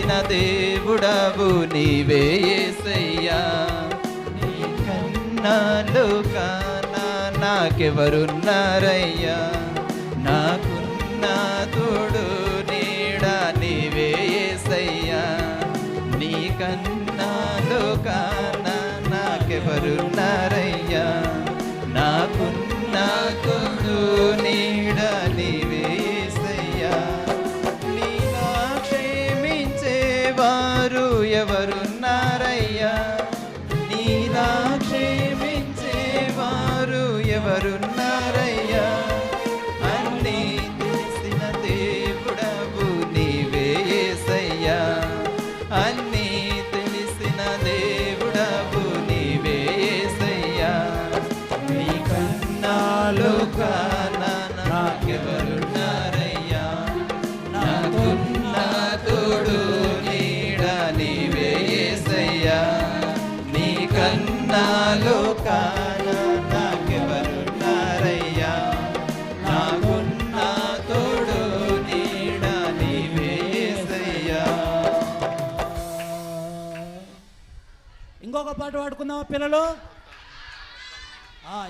చేసిన దేవుడవు నీవే ఏసయ్యా. నీ కన్నాలు కానా నాకెవరున్నారయ్యా. నాకున్న తోడు నీడ నీవే ఏసయ్యా. నీ కన్నాలు కానా నాకెవరున్నారయ్యా. నాకున్న తోడు నీడ నీవే పాడుకుందామా పిల్లలు?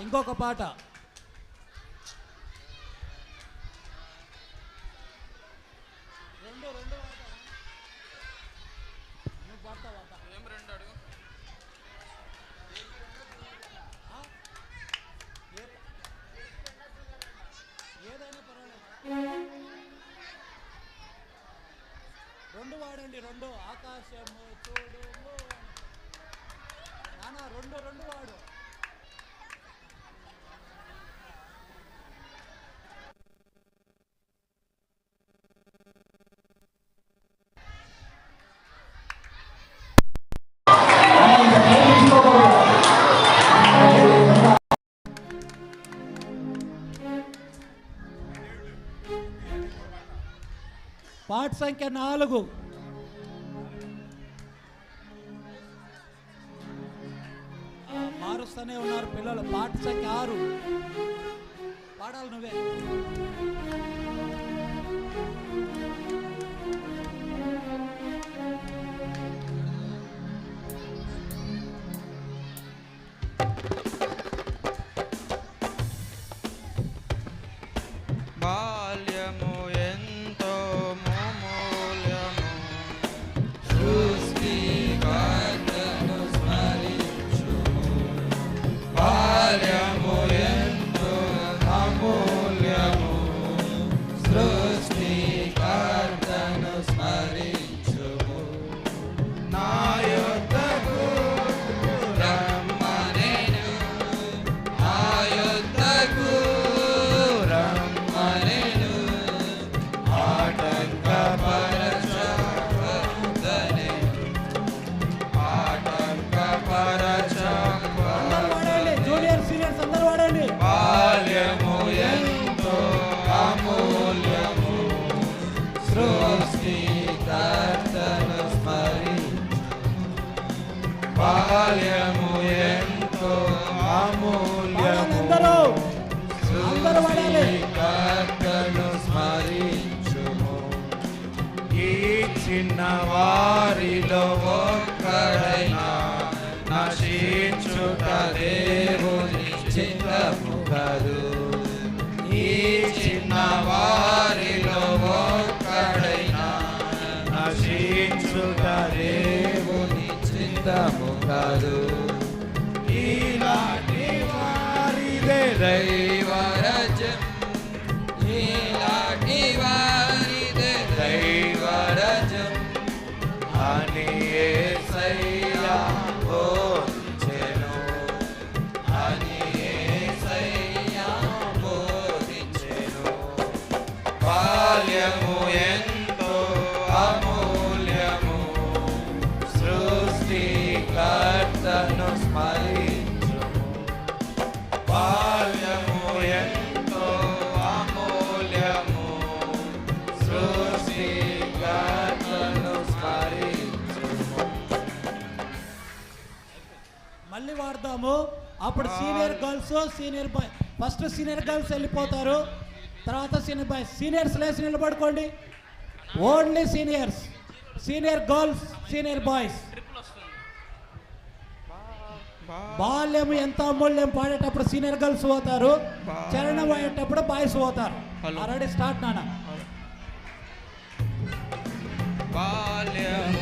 ఇంకొక పాట. రెండు వాడండి రెండు. ఆకాశము చూడు. రెండు రెండు వాడు. పాట సంఖ్య నాలుగు. వస్తూనే ఉన్నారు పిల్లలు. పాట సంఖ్య ఆరు. పాడాలి నువ్వే. ఆశించుట దేవుని చిత్తము కాదు. ఇలాంటి వారిదే దయ. మాట్లాడదాము. అప్పుడు senior girls senior boy. First senior girls వెళ్ళిపోతారు. తర్వాత సీనియర్ బాయ్. సీనియర్స్ లేచి నిలబడుకోండి. Only seniors senior girls senior boys బాల్యం ఎంత అమూల్యం పాడేటప్పుడు సీనియర్ గర్ల్స్ పోతారు. చరణం పాడేటప్పుడు బాయ్స్ పోతారు. ఆల్రెడీ స్టార్ట్ నానా బాల్యం.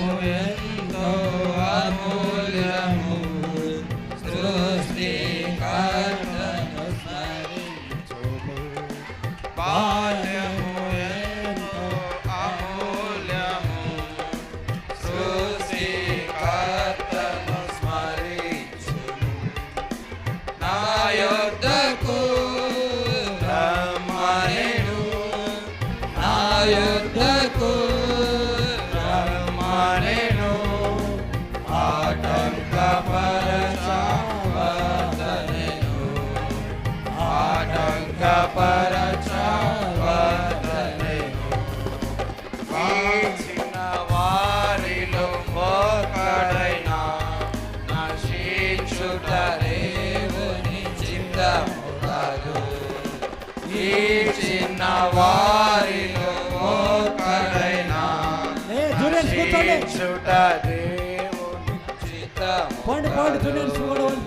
ಸುಗಡವನ್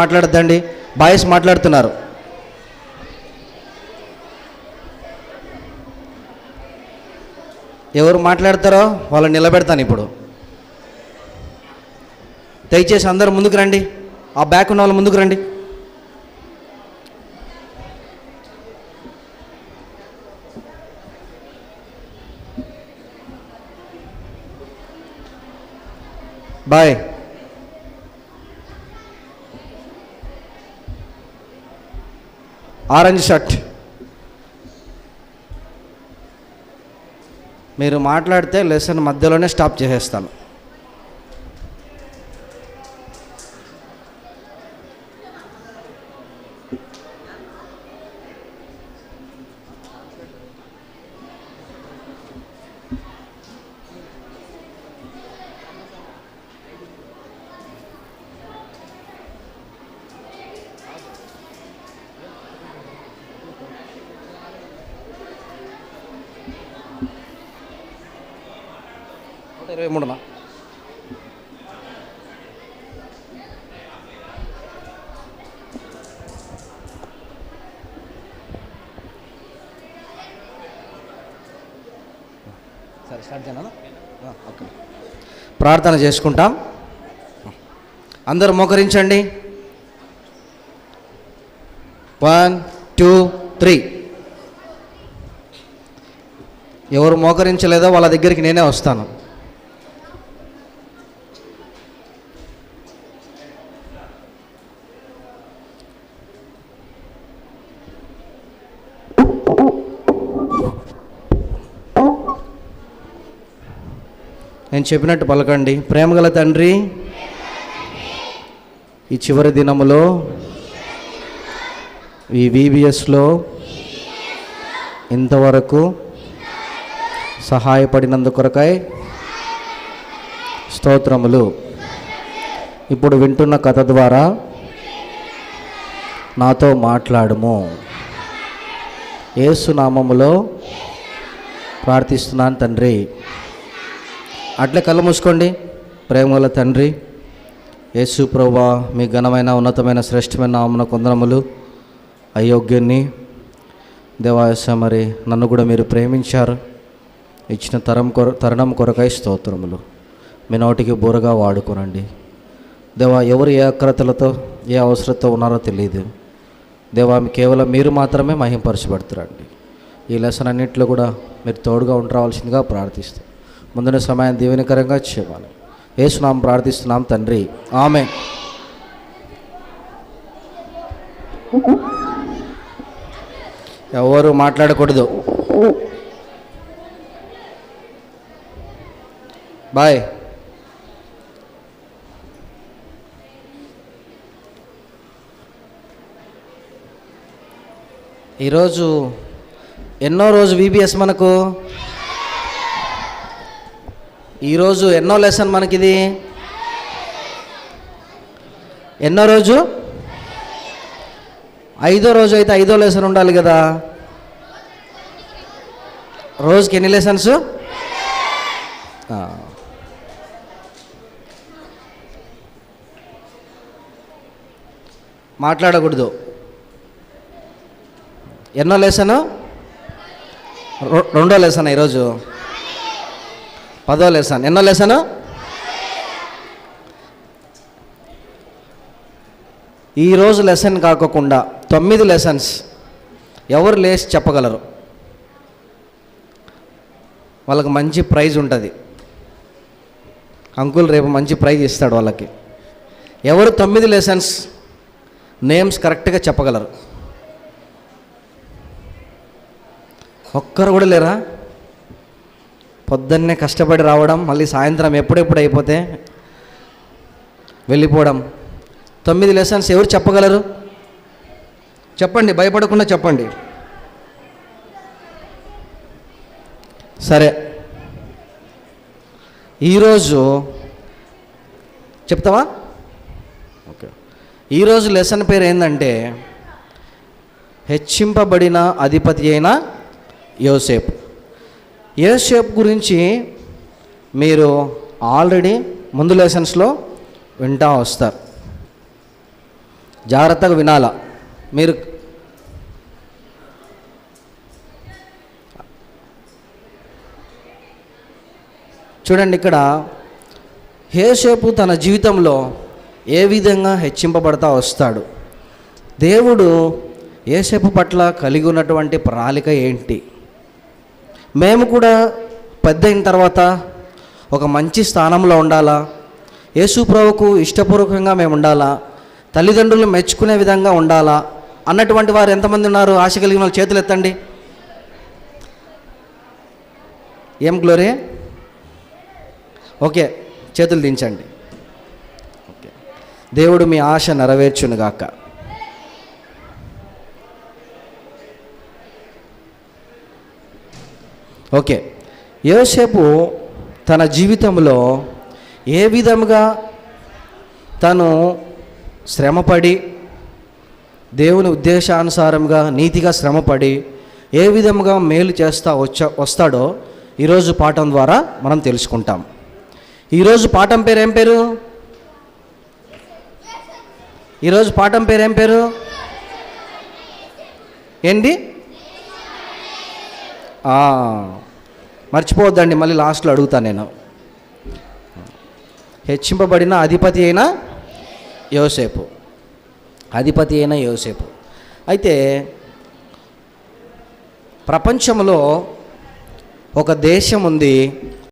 మాట్లాడద్దండి. బాయ్స్ మాట్లాడుతున్నారు. ఎవరు మాట్లాడతారో వాళ్ళని నిలబెడతాను ఇప్పుడు. దయచేసి అందరు ముందుకు రండి. ఆ బ్యాక్ ఉన్న వాళ్ళు ముందుకు రండి. బాయ్. Orange shirt. మీరు మాట్లాడితే లెసన్ మధ్యలోనే స్టాప్ చేసేస్తాను. ఇరవై మూడున. సరే స్టార్ట్ చేయనా ఓకే. ప్రార్థన చేసుకుంటాం. అందరూ మోకరించండి. One two three. ఎవరు మోకరించలేదో వాళ్ళ దగ్గరికి నేనే వస్తాను. నేను చెప్పినట్టు పలకండి. ప్రేమగల తండ్రి ఈ చివరి దినములో ఈ వీబీఎస్లో ఇంతవరకు సహాయపడినందుకొరకై స్తోత్రములు. ఇప్పుడు వింటున్న కథ ద్వారా నాతో మాట్లాడము. ఏసునామములో ప్రార్థిస్తున్నాను తండ్రి. అట్లే కళ్ళు మూసుకోండి. ప్రేమల తండ్రి యేసు ప్రభా మీ ఘనమైన ఉన్నతమైన శ్రేష్టమైన నామన కొందరములు అయోగ్యుని దేవాయస మరి నన్ను కూడా మీరు ప్రేమించారు. ఇచ్చిన తరం కొర తరుణం కొరకై స్తోత్రములు. మీ నోటికి బూరగా వాడుకోనండి. దేవా ఎవరు ఏ అక్రతలతో ఏ అవసరంతో ఉన్నారో తెలియదు దేవా కేవలం మీరు మాత్రమే మహింపరచబడుతురండి. ఈ లెసన్ అన్నింటిలో కూడా మీరు తోడుగా ఉండరావాల్సిందిగా ప్రార్థిస్తాను ముందున సమయం దీవెనకరంగా చేయమని ఏసునాం ప్రార్థిస్తున్నాం తండ్రి. ఆమె ఎవరు మాట్లాడకూడదు. బాయ్. ఈరోజు ఎన్నో రోజు బీబీఎస్ మనకు ఈరోజు ఎన్నో లెసన్ మనకిది? ఎన్నో రోజు? ఐదో రోజు అయితే ఐదో లెసన్ ఉండాలి కదా. రోజుకి ఎన్ని లెసన్స్? మాట్లాడకూడదు. ఎన్నో లెసను? రెండో లెసన్ ఈరోజు? పదో లెసన్. ఎన్నో లెసను? ఈరోజు లెసన్ కాకుండా తొమ్మిది లెసన్స్ ఎవరు లేచి చెప్పగలరు? వాళ్ళకి మంచి ప్రైజ్ ఉంటుంది. అంకుల్ రేపు మంచి ప్రైజ్ ఇస్తాడు వాళ్ళకి. ఎవరు తొమ్మిది లెసన్స్ నేమ్స్ కరెక్ట్గా చెప్పగలరు? ఒక్కరు కూడా లేరా? పొద్దున్నే కష్టపడి రావడం మళ్ళీ సాయంత్రం ఎప్పుడెప్పుడు అయిపోతే వెళ్ళిపోవడం. తొమ్మిది లెసన్స్ ఎవరు చెప్పగలరు? చెప్పండి భయపడకుండా చెప్పండి. సరే. ఈరోజు చెప్తావా? ఓకే. ఈరోజు లెసన్ పేరు ఏంటంటే హెచ్చింపబడిన అధిపతి అయిన యోసేపు. ఏషేప్ గురించి మీరు ఆల్రెడీ ముందు లెసన్స్లో వింటా వస్తారు. జాగ్రత్తగా వినాలా? మీరు చూడండి ఇక్కడ హేషేపు తన జీవితంలో ఏ విధంగా హెచ్చింపబడతా వస్తాడు? దేవుడు ఏసేపు పట్ల కలిగి ఉన్నటువంటి ప్రణాళిక ఏంటి? మేము కూడా పెద్ద అయిన తర్వాత ఒక మంచి స్థానంలో ఉండాలా? యేసుప్రభుకు ఇష్టపూర్వకంగా మేము ఉండాలా? తల్లిదండ్రులు మెచ్చుకునే విధంగా ఉండాలా? అన్నటువంటి వారు ఎంతమంది ఉన్నారు? ఆశ కలిగిన వాళ్ళు చేతులు ఎత్తండి. ఏం గ్లోరీ ఓకే చేతులు దించండి. ఓకే. దేవుడు మీ ఆశ నెరవేర్చునుగాక. ఓకే. యోసేపు తన జీవితంలో ఏ విధముగా తను శ్రమపడి దేవుని ఉద్దేశానుసారంగా నీతిగా శ్రమపడి ఏ విధముగా మేలు చేస్తా వచ్చ వస్తాడో ఈరోజు పాఠం ద్వారా మనం తెలుసుకుంటాం. ఈరోజు పాఠం పేరు ఏం పేరు? ఈరోజు పాఠం పేరు ఏం పేరు? ఏంటి? మర్చిపోవద్దండి మళ్ళీ లాస్ట్లో అడుగుతాను నేను. హెచ్చింపబడిన అధిపతి అయిన యోసేపు. అధిపతి అయిన యోసేపు. అయితే ప్రపంచంలో ఒక దేశం ఉంది